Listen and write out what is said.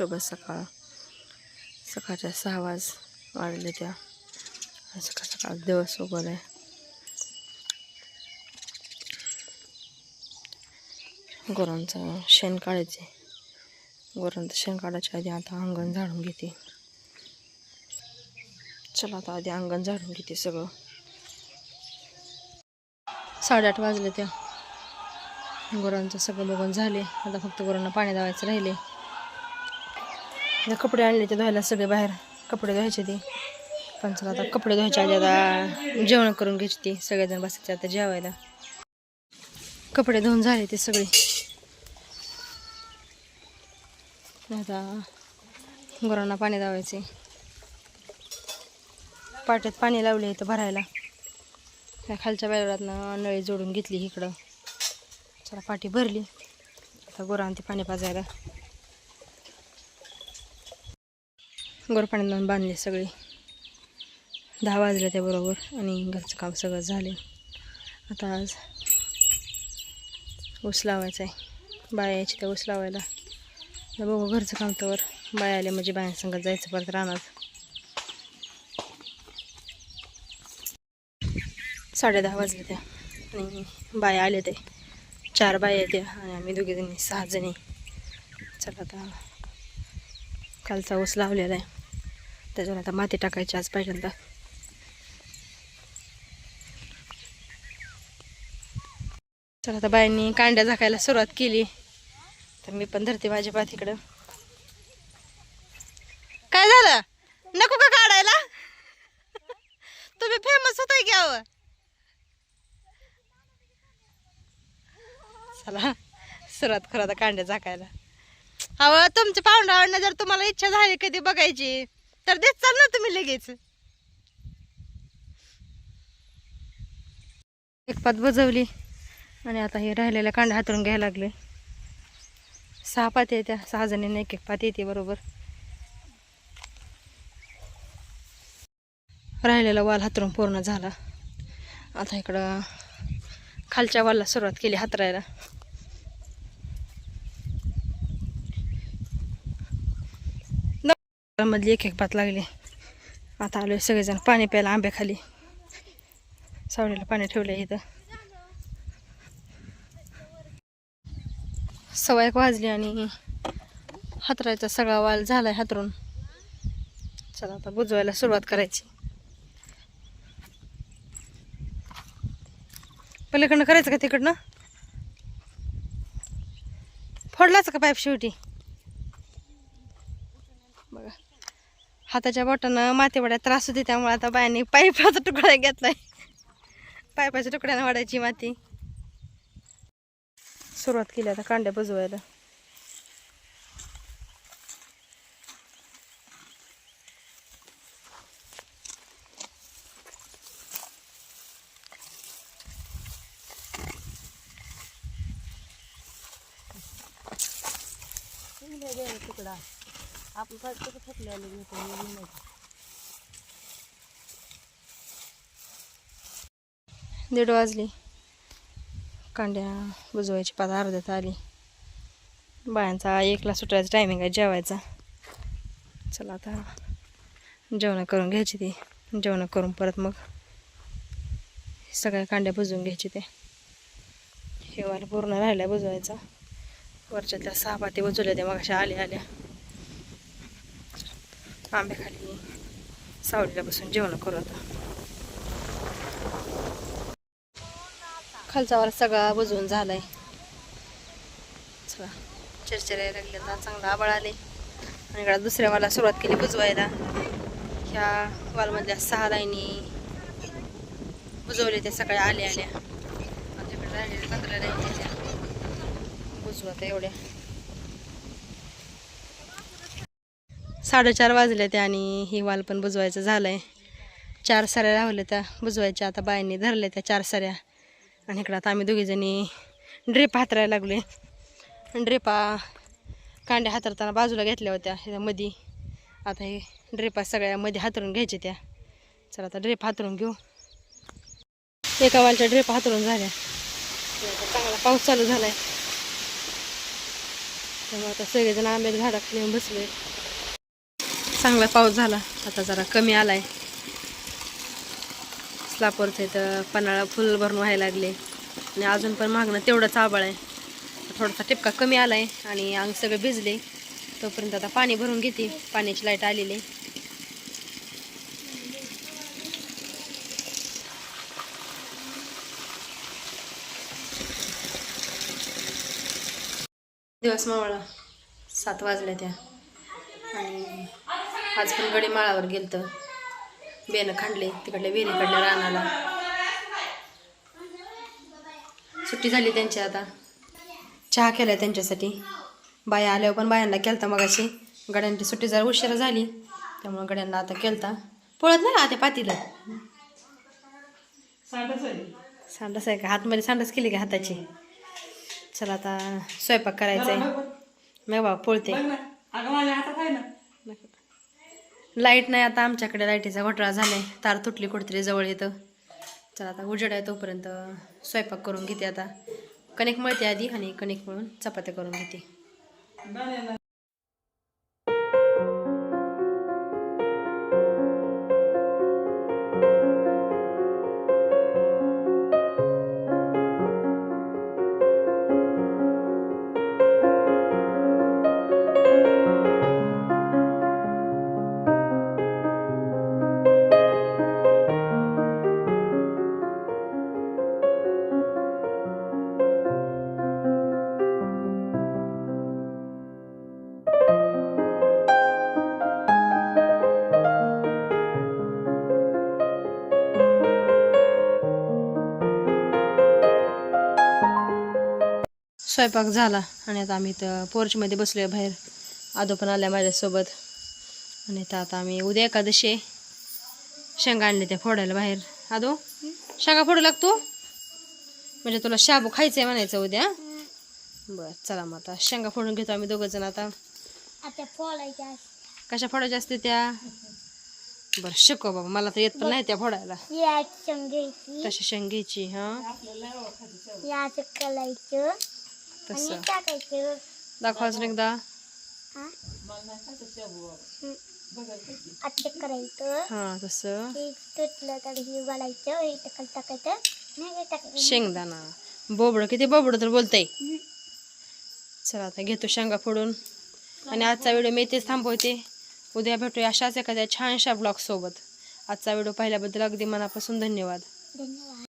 नमस्कार शुभ सकाळ. सकाळच्या सहा वाज वाजले त्या. सकाळ सकाळ दिवस उघड आहे. गोरांचं शेण काढायचे गोरांचं शेण काढायच्या आधी आता अंगण झाडून घेते. चला आता आधी अंगण झाडून घेते सगळं. साडेआठ वाजले त्या. गोरांचं सगळं बघून झाले. आता फक्त गोरांना पाणी द्यायचं राहिले. आता कपडे आणले ते धुवायला सगळे बाहेर. कपडे धुवायचे ते. पण चला आता कपडे धुवायचे आधी आता जेवण करून घ्यायचे ते. सगळेजण बसायचे आता जेवायला. कपडे धुवून झाले ते सगळे. आता गुरांना पाणी लावायचे. पाट्यात पाणी लावले इथं भरायला. त्या खालच्या बाहेरातनं नळी जोडून घेतली इकडं. चला पाठी भरली. आता गुरांना ते पाणी पाजायला. गोरपाण्यात पाणी लावून बांधले सगळे. दहा वाजले त्याबरोबर आणि घरचं काम सगळं झाले. आता आज ऊस लावायचा आहे. बाया यायची त्या ऊस लावायला. बघू घरचं काम तर बाया आले म्हणजे बायांसंगत जायचं परत रानात. साडे दहा वाजले त्या. आणि बाया आले ते चार बाया त्या आणि आम्ही दोघीजणी सहा जणी. चला आता कालचा ऊस लावलेला आहे. त्याच्यावर आता माती टाकायची आज पहिल्यांदा. चला आता बायांनी कांड्या झाकायला सुरुवात केली. तर मी पण धरते माझ्या पात इकडं. काय झालं? नको का काढायला? तुम्ही फेमस होताय की अहो? चला सुरुवात करू आता कांड्या झाकायला. अहो तुमच्या पाहुण्यावरनं जर तुम्हाला इच्छा झाली कधी बघायची? तर देत चाल ना तुम्ही लगेच. एक पात बजवली आणि आता हे राहिलेल्या कांड्या हातरून घ्यायला लागले. सहा पात येत्या सहा जणींना एक एक पात येते बरोबर. राहिलेला वाल हातरून पूर्ण झाला. आता इकडं खालच्या वालला सुरुवात केली हातरायला. मधली एक एक पात लागली. आता आलोय सगळेजण पाणी प्यायला आंब्याखाली. सावलीला पाणी ठेवलं इथं. सवा एक वाजली आणि हातरायचा सगळा वाल झालाय हातरून. चला आता बुजवायला सुरुवात करायची. पलीकडनं करायचं का तिकडनं? फोडलाच का पाईप शेवटी? हाताच्या बोटानं मातीवड्यात त्रास होते त्यामुळे आता बायांनी पाईपाचा तुकडा घेतलाय. पायपाच्या तुकड्यानं वाढायची माती. सुरुवात केली आता कांड्या बुजवायला. तुकडा आपण कसं थकले दीड वाजली. कांड्या बुजवायची पाच अर्ध्यात आली बायांचा एकला सुटायचा टायमिंग आहे जेवायचा. चला आता जेवण करून घ्यायची ती. जेवण करून परत मग सगळ्या कांड्या बुजवून घ्यायची ते. हे पूर्ण राहिला बुजवायचा. वरच्या त्या सहा पाती बुजवल्या त्या मग अशा आल्या आल्या. आंब्याखाली सावलीला बसून जेवण करू आता. खालचा वर सगळा बुजवून झालाय. चला चिरचिरे लागले चांगला आबळ आले आणि इकडे दुसऱ्या वाला सुरुवात केली बुजवायला. ह्या वालमधल्या सहा लाईनी बुजवले ते सगळ्या आल्या आल्या. आमच्याकडे राहिलेल्या पंधरा लाईनी त्या. बुजवत एवढ्या. साडेचार वाजले त्या आणि ही वाल पण बुजवायचं झालंय. चार साऱ्या राहिल्या त्या बुजवायच्या. आता बायांनी धरल्या त्या चार साऱ्या. आणि इकडं आता आम्ही दोघीजणी ड्रेप हातरायला लागले ड्रेपा कांड्या हातरताना बाजूला घेतल्या होत्या मधी आता हे ड्रेपा सगळ्या मध्ये हातरून घ्यायच्या त्या. चला आता ड्रेप हातरून घेऊ. एका वालच्या ड्रेप हातरून झाल्या. चांगला पाऊस चालू झालाय. त्यामुळे आता सगळेजण आंब्याच्या झाडाखाली येऊन बसले चांगला पाऊस झाला. आता जरा कमी आलाय. स्लापवरचं इथं पन्हाळा फुल भरून व्हायला लागले. आणि अजून पण मागणं तेवढंच आबाळ आहे. थोडासा टिपका कमी आलाय आणि अंग सगळे भिजले. तोपर्यंत आता पाणी भरून घेते. पाण्याची लाइट आलेली आहे. दिवस मावळा. सात वाजल्या त्या. आणि आज पण गडी माळावर गेलतं. बेनं खांडले तिकडल्या विहिरीकडल्या रानाला. सुट्टी झाली त्यांची आता. चहा केलाय त्यांच्यासाठी. बाया आल्यावर पण बायांना केलता मगाशी. गड्यांची सुट्टी जरा उशिरा झाली त्यामुळे गड्यांना आता केलता. पळत नाही आता पातीला. सांडस आहे. का? हातमध्ये सांडस केली का हाताची? चला आता स्वयंपाक करायचा आहे नाही बाबा पोळते. लाइट नाही आता आमच्याकडे लाईटीचा घोटाळा झाला आहे तार तुटली कुठेतरी जवळ येतं चला आता उजेड आहे तोपर्यंत स्वयंपाक करून घेते आता. कणिक मळते आधी आणि कणिक मळून चपात्या करून घेते. स्वयंपाक झाला आणि आता आम्ही इथं पोर्चमध्ये बसलोय बाहेर. आदो पण आल्या माझ्यासोबत. आणि इथं आता आम्ही उद्या एकादशी आहे. शेंगा आणले त्या फोडायला बाहेर. आदो शेंगा फोडू लागतो म्हणजे तुला शाबू खायचंय म्हणायचं उद्या? बरं चला मग आता शेंगा फोडून घेतो आम्ही दोघं जण आता. कशा फोडायच्या असते त्या? बरं शिकव बाबा. मला तर येत पण नाही त्या फोडायला. तशा शेंगीची हां? करायचं. तसं. टाकायचं. दाखवा अजून एकदा. हा? आता करायचं. हां तसं. ते तुटलं तर हे वाढायचं हे टाकायला टाकायचं. नाही हे टाकायचं शेंगदाणा. बोबडं किती बोबडं तर बोलतंय. चला आता घेतो शेंगा फोडून. आणि आजचा व्हिडिओ मी इथेच थांबवते. उद्या भेटूया अशाच एखाद्या छानशा ब्लॉग सोबत. आजचा व्हिडिओ पाहिल्याबद्दल अगदी मनापासून धन्यवाद. धन्यवाद.